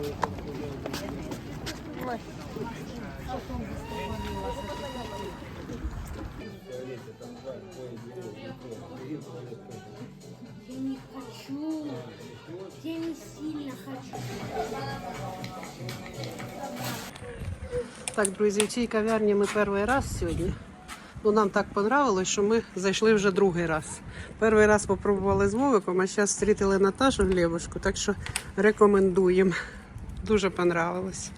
Я не хочу. Я не сильно хочу. Так, друзі, в цій кав'ярні ми перший раз сьогодні. Ну, нам так понравилось, що ми зайшли вже другий раз. Перший раз попробували з Вовиком, а зараз зустріли Наташу Глебушку, так що рекомендуємо. Дуже понравилось.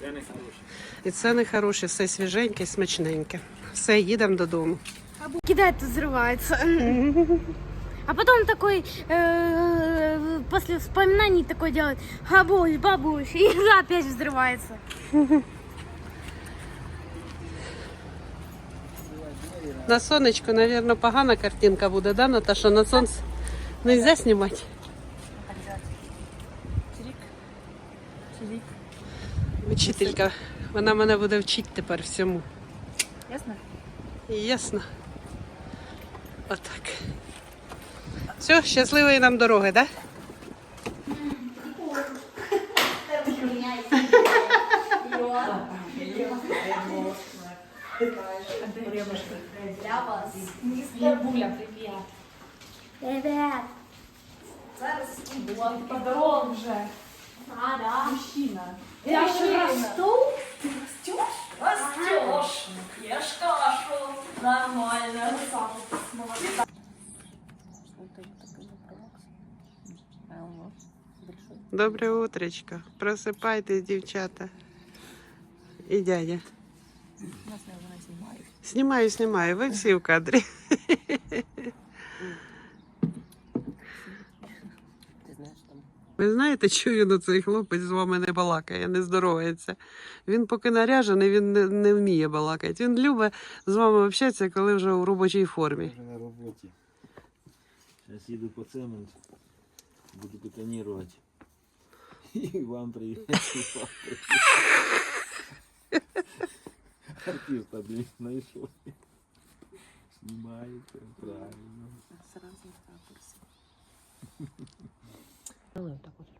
Це не хороше. І це не хороше, все свіженьке, смачненьке. Все, їдемо додому. Кидает, взрывается. А потом такой, э, после вспоминаний такой делает, бабусь, бабусь, и опять взрывается. На сонечку, мабуть, погана картинка буде, да, Наташа? На сонце не можна знімати. Учителька, вона мене буде вчити тепер всьому. Ясно? Ясно. Отак. Все, щасливої нам дороги, так? Да? Для вас. Містер Буля, привіт. Ребят, Зараз от подарунок вже. а, да. Мужчина. Я же расту. Растешь? Растешь. Ешь кашу. Нормально. Молодец. Добре утречко. Просипайтесь, дівчата. І дядя. Нас не вона знімає. Знімаю, знімаю. Ви всі в кадрі. Ви знаєте, чого він цей хлопець з вами не балакає, не здоровається. Він поки наряжений, він не, не вміє балакати. Він любить з вами общатися, коли вже у робочій формі. Вже на роботі. Зараз їду по цемент. Буду бетонувати. І вам привіт. Артиста, блін, знайшов. Знімається, правильно. Сразу ракурс. так от.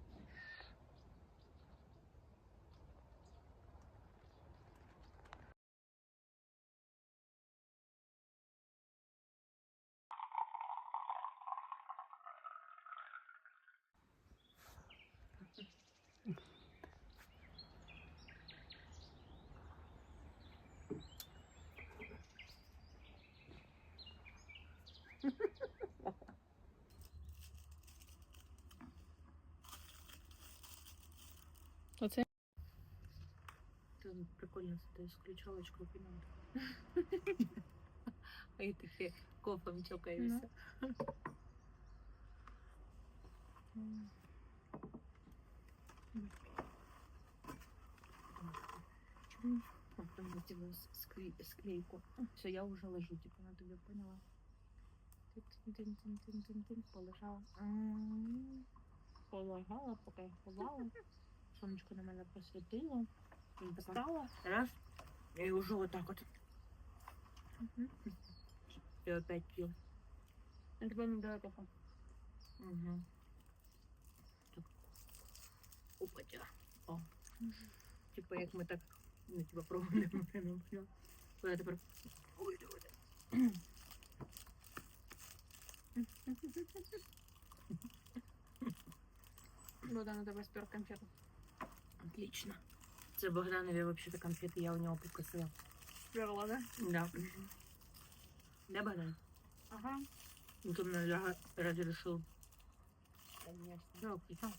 Оце? Це прикольно, це з ключовочкою пінати. А і таке кофом чокаєшся. Чому? Там хотіла склейку. Все, я вже лежу, типу, на тобі поняла. Полежала. М, Полежала, поки я ховала. Сонечко на мене посвітило. І встала. Раз. І вже отак от. І опять п'ю. Я тебе не даю кофе. Угу. Так. Опатя. О. Типа як ми так, ну, типа пробуємо прямо. Я тепер. Ой, давайте. Богдан, давай спер конфету. Отлично. Це Богданові вообще-то конфети, я у нього попросила. Сперла, да? Да. Да, Богдан? Ага. Ну, ты мне разрешил. Конечно. Да,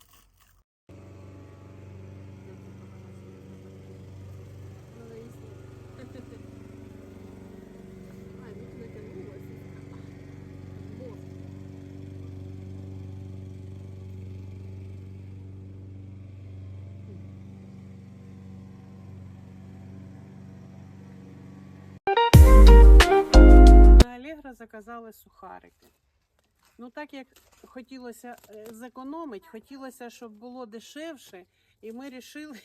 окей. Заказали сухарики. Ну, так як хотілося е, зекономити, хотілося, щоб було дешевше, і ми вирішили.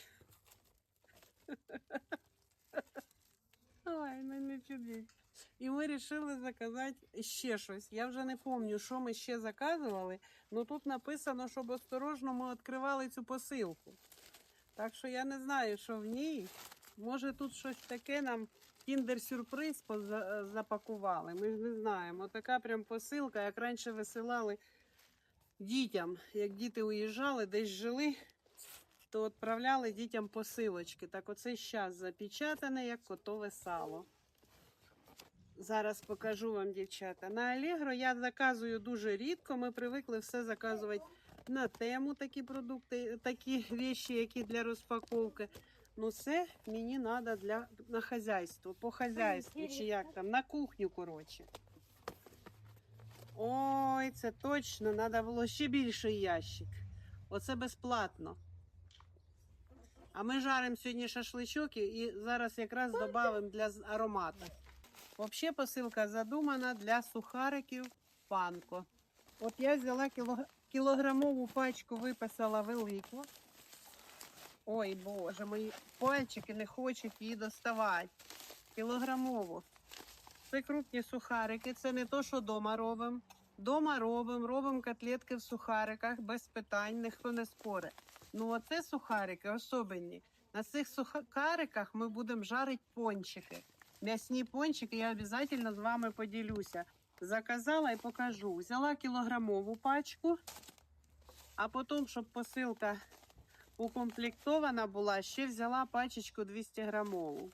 Ой, ну не чудіть. І ми вирішили заказати ще щось. Я вже не пам'ятаю, що ми ще заказували, але тут написано, щоб осторожно ми відкривали цю посилку. Так що я не знаю, що в ній. Може тут щось таке нам кіндер-сюрприз поза- запакували. Ми ж не знаємо. Така прям посилка, як раніше висилали дітям. Як діти уїжджали, десь жили, то відправляли дітям посилочки. Так оце зараз запечатане, як котове сало. Зараз покажу вам, дівчата. На Allegro я заказую дуже рідко. Ми привикли все заказувати на тему такі продукти, такі вещі, які для розпаковки. Ну, це мені треба для на хазяйство, по хазяйству, чи як там, на кухню, коротше. Ой, це точно, треба було ще більший ящик. Оце безплатно. А ми жаримо сьогодні шашличок і- зараз якраз додамо для аромату. Взагалі посилка задумана для сухариків панко. От я взяла кілограмову пачку, виписала велику. Ой, Боже, мої пальчики не хочуть її доставати. Кілограмову. Це крупні сухарики, це не то, що вдома робимо. Дома робимо, робимо котлетки в сухариках без питань, ніхто не спорить. Ну, оце сухарики особенні. На цих сухариках ми будемо жарити пончики. М'ясні пончики я обов'язково з вами поділюся. Заказала і покажу. Взяла кілограмову пачку, а потім, щоб посилка укомплектована була, ще взяла пачечку 200 грамову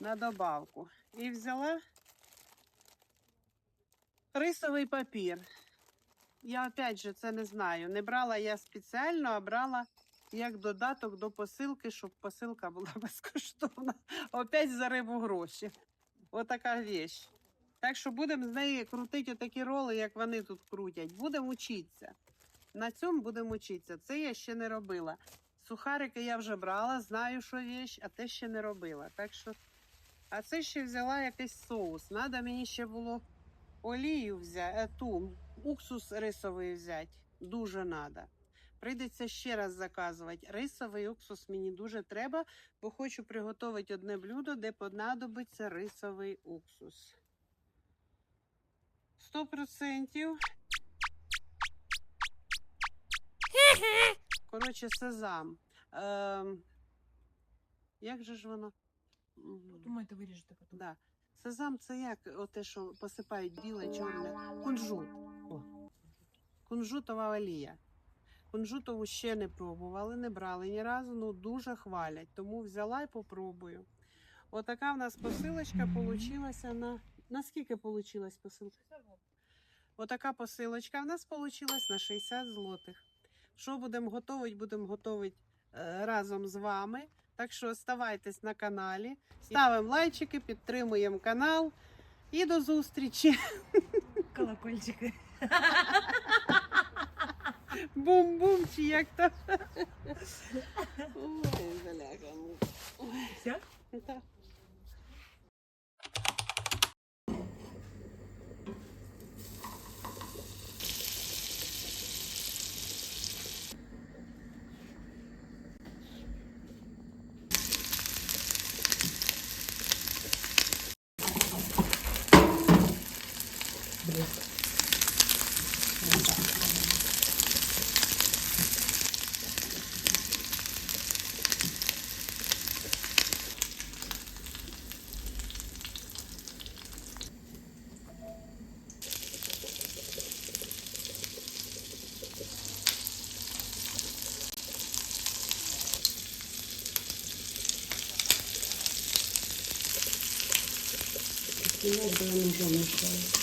на добавку. І взяла рисовий папір. Я опять же це не знаю. Не брала я спеціально, а брала як додаток до посилки, щоб посилка була безкоштовна. Опять за рибу гроші. Отака вещь. Так що будемо з неї крутити отакі роли, як вони тут крутять. Будемо вчитися. На цьому будемо вчитися. Це я ще не робила. Сухарики я вже брала, знаю, що вещь, а те ще не робила. Так що, а це ще взяла якийсь соус. Надо мені ще було олію взяти, ту, уксус рисовий взяти. Дуже надо. Прийдеться ще раз заказувати. Рисовий уксус мені дуже треба, бо хочу приготувати одне блюдо, де понадобиться рисовий уксус. 100%. Коротше, сезам. Ем, як же ж воно? Думаєте, виріжете потім. Да. Сезам це як оте, що посипають біле, чорне. Кунжут. О. Кунжутова олія. Кунжутову ще не пробували, не брали ні разу, ну дуже хвалять. Тому взяла і попробую. Отака в нас посилочка получилася на. Наскільки получилась посилка? Отака посилочка в нас получилась на 60 злотих. Що будемо готувати? Будемо готувати е, разом з вами. Так що оставайтесь на каналі, ставимо лайчики, підтримуємо канал. І до зустрічі. Колокольчики. Бум-бум, чи як там. Ну. Все? Так. Кіно, де воно замішалось.